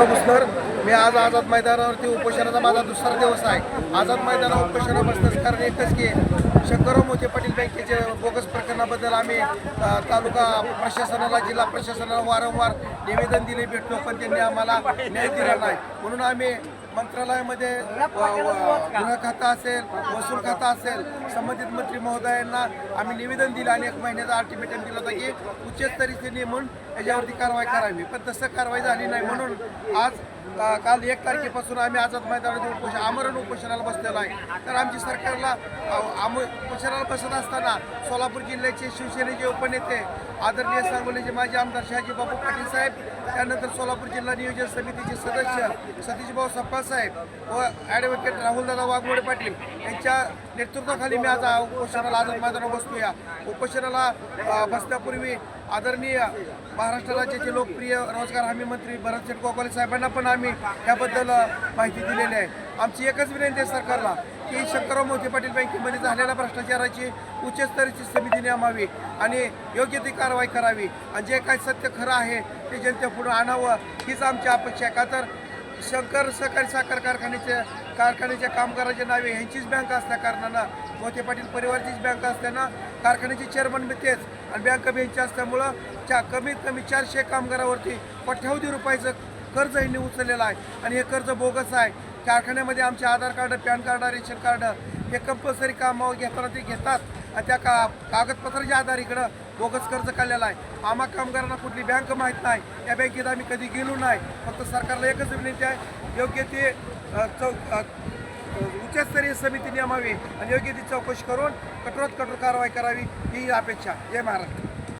शंकरराव भुसकर मी आज आझाद मैदानावरती उपोषणाचा माझा दुसरा दिवस आहे. आझाद मैदानावर उपोषण बसण्याचं कारण एकच की शंकरराव मोठे पाटील बँकेचे बोगस प्रकरणाबद्दल आम्ही तालुका प्रशासनाला जिल्हा प्रशासनाला वारंवार निवेदन दिले भेटलो पण त्यांनी आम्हाला न्याय दिला नाही. म्हणून आम्ही मंत्रालयामध्ये गृह खातं असेल महसूल खातं असेल संबंधित मंत्री महोदयांना आम्ही निवेदन दिलं आणि एक महिन्याचा अल्टिमेटम दिला होता की उच्चस्तरीय नेमून याच्यावरती कारवाई करावी. पण तसं कारवाई झाली नाही म्हणून आज काल एक तारखेपासून आम्ही आझाद मैदानात उपोषण आमरण उपोषणाला बसलेलो आहे. तर आमची सरकारला आम उपोषणाला बसत असताना सोलापूर जिल्ह्याचे शिवसेनेचे उपनेते आदरणीय सांगोलीचे माजी आमदार शहाजी बाबू पाटील साहेब त्यानंतर सोलापूर जिल्हा नियोजन समितीचे सदस्य सतीशभाऊ सप्पा साहेब व ॲडव्होकेट राहुलदादा वाघमोडे पाटील यांच्या नेतृत्वाखाली मी आज उपोषणाला आझाद मैदानावर बसतो या उपोषणाला बसण्यापूर्वी आदरणीय महाराष्ट्र राज्याचे लोकप्रिय रोजगार हमी मंत्री भरतसेठ गोगावले साहेबांना पण आम्ही त्याबद्दल माहिती दिलेली आहे. आमची एकच विनंती आहे सरकारला की शंकरराव मोती पाटील बँकेमध्ये झालेल्या भ्रष्टाचाराची उच्चस्तरीची समिती नेमावी आणि योग्य ती कारवाई करावी. आणि जे काही सत्य खरं आहे ते जनतेपुढे आणावं हीच आमची अपेक्षा आहे. का तर शंकर सहकारी साखर कारखान्याचे कारखान्याच्या कामगाराच्या नावे ह्यांचीच बँक असल्या कारणानं मोठे पाटील परिवाराचीच बँक असल्यानं कारखान्याचे चेअरमन बी तेच. आणि बँक बी ह्यांची असल्यामुळं च्या कमीत कमी चारशे कामगारावरती कोट्यावधी रुपयाचं कर्ज ह्यांनी उचललेलं आहे. आणि हे कर्ज बोगस आहे. कारखान्यामध्ये आमचे Aadhaar card PAN card ration card हे कंपल्सरी कामावर घेताना ते घेतात. आणि त्या का कागदपत्राच्या आधारे इकडं बोगस कर्ज काढलेला आहे. आम्हा कामगारांना कुठली बँक माहीत नाही. या बँकेत आम्ही कधी गेलो नाही. फक्त सरकारला एकच विनंती आहे योग्य ते चौ उच्चस्तरीय समिती नेमावी आणि योग्य ती चौकशी करून कठोरात कठोर कारवाई करावी ही अपेक्षा. जय महाराष्ट्र